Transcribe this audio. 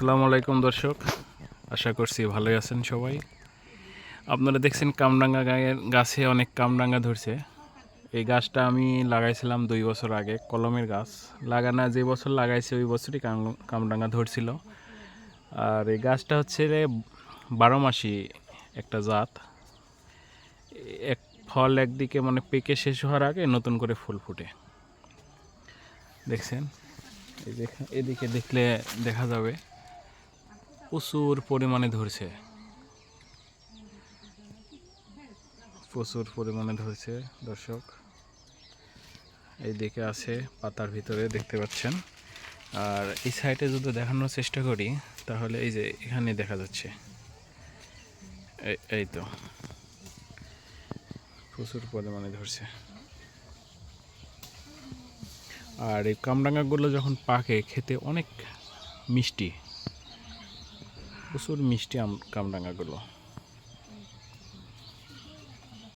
আসসালামু আলাইকুম দর্শক। আশা করছি ভালোই আছেন সবাই। আপনারা দেখছেন কামরাঙ্গা গায়ের গাছে অনেক কামরাঙ্গা ধরছে। এই গাছটা আমি লাগাইছিলাম দুই বছর আগে, কলমের গাছ। লাগানো যে বছর লাগাইছে, ওই বছরই কাম- কামরাঙ্গা ধরছিল। আর এই গাছটা হচ্ছে বারো মাসি একটা জাত। এক ফল একদিকে মানে পেকে শেষ হওয়ার আগে নতুন করে ফুল ফুটে। দেখছেন? এদিকে দেখলে দেখা যাবে। প্রচুর পরিমাণে ধরছে। প্রচুর পরিমাণে ধরছে, দর্শক। এইদিকে আছে পাতার ভিতরে, দেখতে পাচ্ছেন। আর এই সাইডে যদি দেখানোর চেষ্টা করি, তাহলে এই যে এখানে দেখা যাচ্ছে। এই- এই তো। প্রচুর পরিমাণে ধরছে। আর এই কামরাঙাগুলো যখন পাকে, খেতে অনেক মিষ্টি। প্রচুর মিষ্টি আম কামরাঙাগুলো